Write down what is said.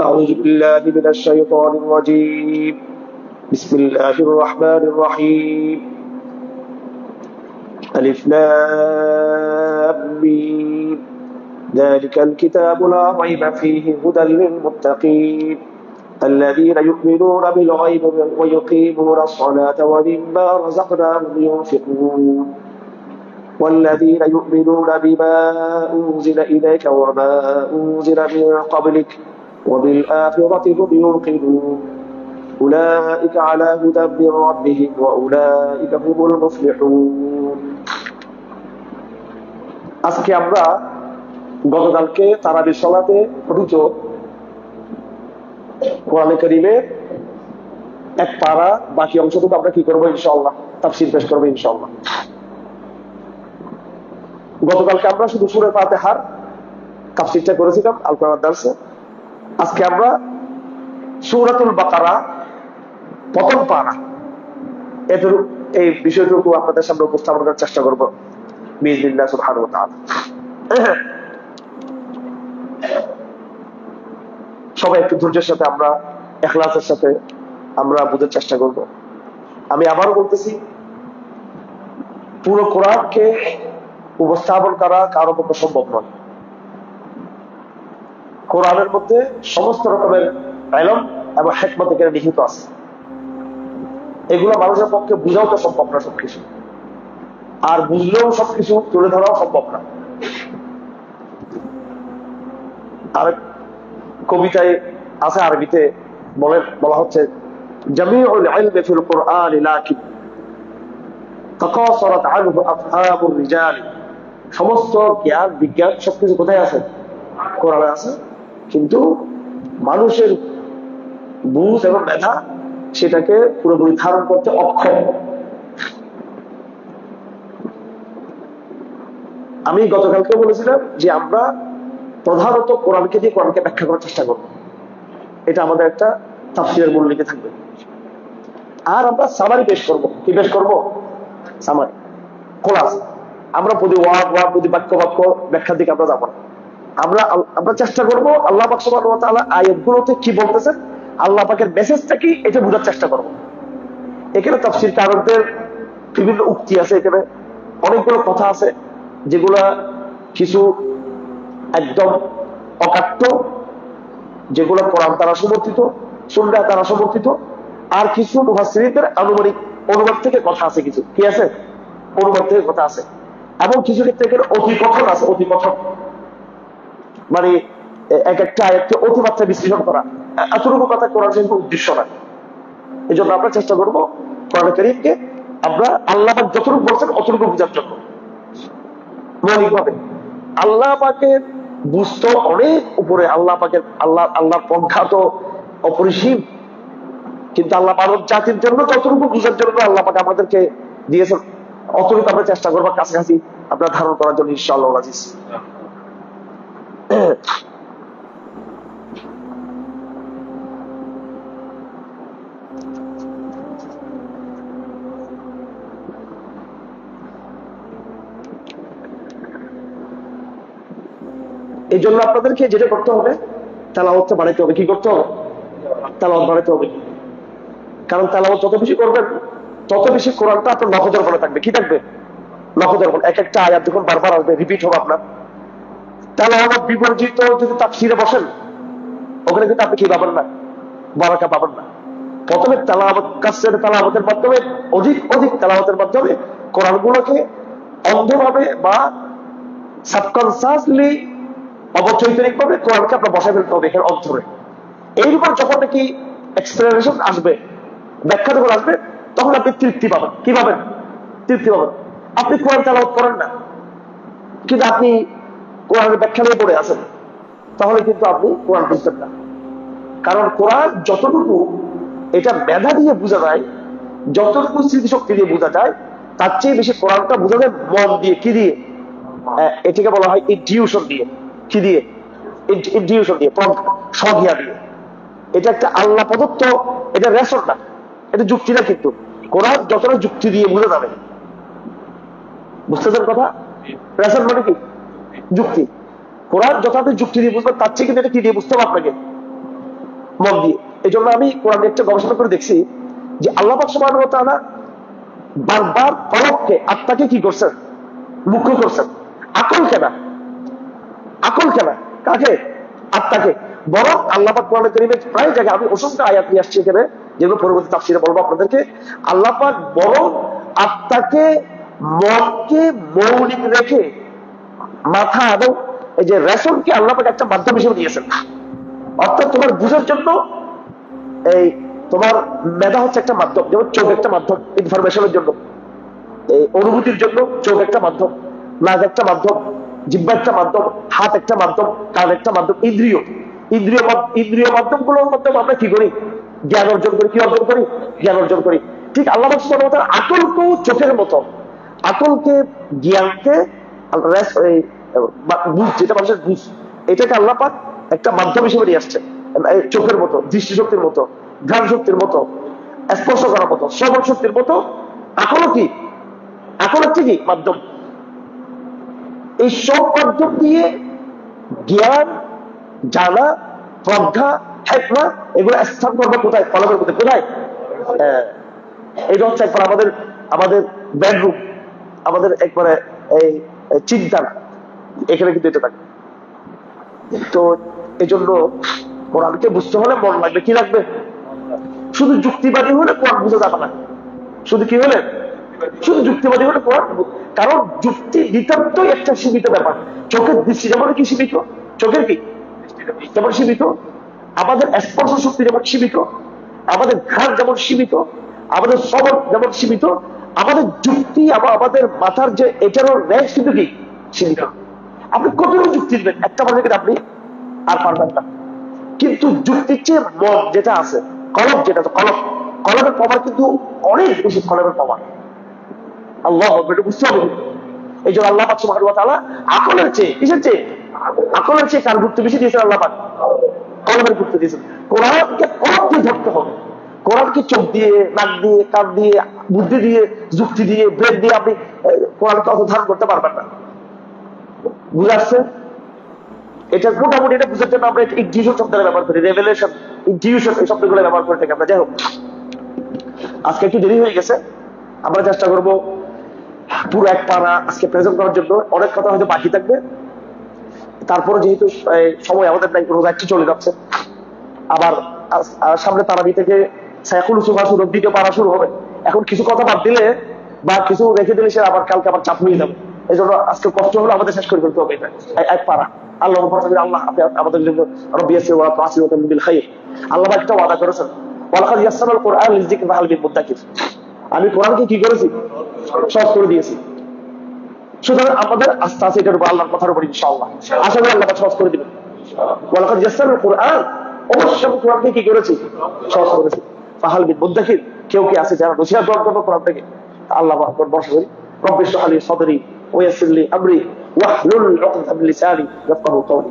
أعوذ بالله من الشيطان الرجيم. بسم الله الرحمن الرحيم. ألف لام ذلك الكتاب لا ريب فيه هدى للمتقين. الذين يؤمنون بالغيب ويقيمون الصلاة ومما رزقناهم ينفقون. والذين يؤمنون بما أنزل إليك وما أنزل من قبلك. وبالآخرة هم يوقنون أولئك على هدى من ربهم وأولئك هم المفلحون আজকে আমরা গতকালকে তারাবির সলাতে পঠিত কোরআনে করিমের এক পাড়া বাকি অংশটুকু আমরা কি করবো ইনশাল্লাহ তাফসির পেশ করবো ইনশাল্লাহ গতকালকে আমরা শুধু সুরে পাতে হার তাফসিরটা করেছিলাম আল কোরআন দার্সে আজকে আমরা সুরাতুল বাকারা প্রথম পাড়া এদের এই বিষয়টুকু আপনাদের সামনে উপস্থাপন করার চেষ্টা করব সবাই একটু ধৈর্যের সাথে আমরা, এখলাসের সাথে আমরা বোঝার চেষ্টা করব। আমি আবারও বলতেছি, পুরো কোরআনকে উপস্থাপন করা কারও পক্ষে সম্ভব নয়। কোরআনের মধ্যে সমস্ত রকমের আলম এবং হেকমত এখানে নিহিত আছে। এগুলো মানুষের পক্ষে বুঝাও তো সম্ভব না সবকিছু। আর বুঝলেও সবকিছু তুলে ধরাও সম্ভব না। আর কবিতায় আছে আরবিতে, বলে, বলা হচ্ছে সমস্ত জ্ঞান, বিজ্ঞান সবকিছু কোথায় আছে? কোরআনে আছে। কিন্তু মানুষের বুঝ এবং মেধা সেটাকে পুরোপুরি ধারণ করতে অক্ষম। আমি গতকালকে বলেছিলাম যে আমরা প্রধানত কোরআনকে দিয়ে কোরআনকে ব্যাখ্যা করার চেষ্টা করব। এটা আমাদের একটা তাফসিরের মূলনীতি থাকবে। আর আমরা সামারি পেশ করব। কি পেশ করব? সামারি খোলাস আমরা প্রতি ওয়ার্ড ওয়ার্ড প্রতি বাক্য বাক্য ব্যাখ্যার দিকে আমরা যাব না। আমরা আমরা চেষ্টা করব আল্লাহ পাক সুবহানাহু ওয়া তাআলা আয়াতগুলোতে কি বলতেছেন? আল্লাহ পাকের মেসেজটা কি? এটা বোঝার চেষ্টা করব। এখানে তাফসীর কারকদের বিভিন্ন উক্তি আছে, এখানে অনেকগুলো কথা আছে, যেগুলা কিছু একদম অকাট্য, যেগুলো কোরআন তারা সমর্থিত, সুন্নাহ তারা সমর্থিত, আর কিছু মুফাসসিরদের আনুমানিক অনুবাদ থেকে কথা আছে কিছু। কি আছে? অনুবাদ থেকে কথা আছে। এবং কিছু ক্ষেত্রে অতি কথন আছে অতি কথন মানে এক একটা আয়াতকে অতিমাত্রা বিশ্লেষণ করা। এতটুকু কথা কোরআন কিন্তু উদ্দেশ্য না। এই জন্য আমরা চেষ্টা করব কোরআন করিমকে আমরা আল্লাহ যতটুকু বলছেন অতটুকু বোঝার জন্য। মৌলিক ভাবে আল্লাহ পাকের বুঝতো অনেক উপরে আল্লাহ পাকের, আল্লাহ, আল্লাহর প্রজ্ঞা তো অপরিসীম। কিন্তু আল্লাহ মানব জাতির জন্য যতটুকু বুঝার জন্য আল্লাহ পাক আমাদেরকে দিয়েছেন, অতটুকু আমরা চেষ্টা করব কাছাকাছি আমরা ধারণ করার জন্য, ইনশাআল্লাহ আজিজ এই জন্য আপনাদেরকে যেটা করতে হবে, তালাওয়াতটা বাড়াইতে হবে। কি করতে হবে? তালাওয়াত বাড়াইতে হবে। কারণ তালাওয়াত যত বেশি করবেন, তত বেশি কোরআনটা আপনার নখদর বলে থাকবে। কি থাকবে? নখদর বলে এক একটা আয়াত যখন বারবার আসবে রিপিট হবে আপনার। তালাওয়াত বিবর্জিত যদি তাফসিরে বসেন, ওখানে কিন্তু আপনি কি পাবেন না? বারাকা পাবেন না। প্রথমে তালাওয়াত কাছের তালাওয়াতের মাধ্যমে, অধিক অধিক তালাওয়াতের মাধ্যমে কোরআনগুলোকে অন্ধভাবে বা সাবকনসিয়াসলি অবচৈতনিক ভাবে কোরআনকে আপনার বসায় ফেলতে হবে এখানে অন্তরে। এইরকম যখন নাকি এক্সপ্লেনেশন আসবে, ব্যাখ্যা যখন আসবে, তখন আপনি তৃপ্তি পাবেন। কি পাবেন? তৃপ্তি পাবেন। আপনি কোরআন তালাওয়াত করেন না। কিন্তু আপনি কোরআনের ব্যাখ্যা নিয়ে পড়ে আছেন, তাহলে কিন্তু আপনি কোরআন বুঝতেন না। কারণ কোরআন যতটুকু এটা মেধা দিয়ে বোঝা যায়, যতটুকু স্মৃতিশক্তি দিয়ে বোঝা যায়, তার চেয়ে বেশি কোরআনটা বোঝা যায় মন দিয়ে, কি দিয়ে? এটাকে বলা হয় ইনটিউশন দিয়ে। কি দিয়ে? ইনটিউশন দিয়ে সঘিয়া দিয়ে। এটা একটা আল্লাহ প্রদত্ত, এটা রেশন না, এটা যুক্তি না কিন্তু। কোরআন যতটা যুক্তি দিয়ে বোঝা যাবে। বুঝতেছেন কথা? রেশন মানে কি? যুক্তি। কোরআন আপনি যুক্তি দিয়ে বুঝবেন তার কিন্তু এটা কি দিয়ে বুঝতে হবে আপনাকে? মন দিয়ে। এই জন্য আমি কোরআন একটা গবেষণা করে দেখছি যে আল্লাহ সুবাহ বারবার কলককে আত্মাকে কি করছেন? মুখ্য করছেন। আকল কেনা? আকল কেনা? কাকে? আত্মাকে। বরং আল্লাপাক কোরআন করিমের প্রায় জায়গায় আমি অসংখ্য আয়াত নিয়ে আসছি এখানে, যেগুলো পরবর্তী তাফসিরে বলব আপনাদেরকে। আল্লাপাক বরং আত্মাকে মনকে মৌলিক রেখে মাথা এবং এই যে রেশনকে আল্লাপাক একটা মাধ্যম হিসেবে দিয়েছেন অর্থাৎ তোমার বুঝার জন্য এই তোমার মেধা হচ্ছে একটা মাধ্যম, যেমন চোখ একটা মাধ্যম ইনফরমেশনের জন্য। এই অনুভূতির জন্য চোখ একটা মাধ্যম, নাক একটা মাধ্যম, জিব্বা একটা মাধ্যম, হাত একটা মাধ্যম, কান একটা মাধ্যম, ইন্দ্রিয়। ইন্দ্রিয় ইন্দ্রিয় মাধ্যমগুলোর মাধ্যমে আমরা কি করি? জ্ঞান অর্জন করি। কি অর্জন করি? জ্ঞান অর্জন করি। ঠিক আল্লাহ আকলকেও চোখের মতো। আকলকে, জ্ঞানকে একটা মাধ্যম হিসেবে নিয়ে আসছে। চোখের মতো মতো শক্তির মতো, স্পর্শ করার মতো শ্রবণ শক্তির মতো আকলও কি? আকল হচ্ছে কি? মাধ্যম। এই সব মাধ্যম দিয়ে জ্ঞান, জানা, প্রজ্ঞা, হেকমা, এগুলো স্থান করবে কোথায়? কলমের কোথায়? এটা হচ্ছে একবার আমাদের আমাদের বেডরুম আমাদের একবারে এই চিন্তা এখানে কিন্তু এটা থাকে তো এই জন্য কোরআনকে বুঝতে হলে মন লাগবে, কি লাগবে? শুধু যুক্তিবাদী হলে কোরআন বুঝে যাবে না। শুধু কি হলে? শুধু যুক্তিবাদী হলে কোরআন কারণ যুক্তি নিতান্তই একটা সীমিত ব্যাপার। চোখের দৃষ্টি যেমন কি সীমিত? চোখের কি? যেমন সীমিত। আমাদের স্পর্শ শক্তি যেমন সীমিত। আমাদের ঘাট যেমন সীমিত। আমাদের সবর যেমন সীমিত। আমাদের যুক্তি আবার আমাদের মাথার যে এটারও রেঞ্জ কিন্তু কি? আপনি কতটুকু যুক্তি দিবেন? একটা মানুষের ক্ষেত্রে আপনি আর পারবেন না। কিন্তু যুক্তির চেয়ে মন যেটা আছে, কলম যেটা কলম। কলমের পাওয়ার কিন্তু অনেক বেশি কলমের পাওয়ার আল্লাহ এটা বুঝতে হবে। এই জন্য আল্লাহ পাক সুবহানাহু ওয়া আকলের চেয়ে, কিসের চেয়ে? আকলের চেয়ে কার গুরুত্ব বেশি দিয়েছেন আল্লাহ পাক? কলমের গুরুত্ব দিয়েছেন। কোরআনকে কলম দিয়ে ধরতে হবে। কোরআনকে চোখ দিয়ে, নাক দিয়ে, কান দিয়ে, বুদ্ধি দিয়ে, যুক্তি দিয়ে, ব্রেন দিয়ে আপনি কোরআনকে অত করতে পারবেন না। বুঝে আসছে এটা মোটামুটি এটা বুঝার জন্য আমরা ইনটিউশন শব্দটা ব্যবহার করি রেভেলেশন ইনটিউশন এই শব্দগুলো ব্যবহার করে থাকি আমরা। যাই হোক, আজকে একটু দেরি হয়ে গেছে। আমরা চেষ্টা করব পুরো এক পারা আজকে প্রেজেন্ট করার জন্য। অনেক কথা হয়তো বাকি থাকবে। তারপরে যেহেতু সময় আমাদের নাই রোজা একটু চলে যাচ্ছে। আবার সামনে তারাবি থেকে সাইকুল দ্বিতীয় পারা শুরু হবে। এখন কিছু কথা বাদ দিলে বা কিছু রেখে দিলে সে আবার কালকে আবার চাপ হয়ে যাবে। এই জন্য আজকে কষ্ট আমাদের শেষ করে ফেলতে হবে এটা। এক- পারা আল্লাহ আল্লাহ আমাদের জন্য ওয়া তাসি ওয়া বিল আল্লাহ একটা ওয়াদা করেছেন। ওয়ালাকাদ লিযিকরি ফাহাল মুদ্দাকির আমি কোরআনকে কি করেছি? সহজ করে দিয়েছি। সুতরাং আমাদের আস্থা আছে এটার উপর, আল্লাহর কথার উপর ইনশাআল্লাহ। আশা করি আল্লাহ সহজ করে দিবেন। ওয়ালাকাদ অবশ্যই কোরআনকে কি করেছি? সহজ করেছি ফাহাল মিন মুদ্দাকির কেউ কি আছে যারা নসিহত দেওয়ার জন্য কোরআন থেকে? আল্লাহ আকবার বর্ষা করি। রব্বি ইশরাহ লি সাদরি ওয়া ইয়াসসির লি আমরি ওয়াহলুল উকদাতাম মিন লিসানি, ইয়াফকাহু কওলি।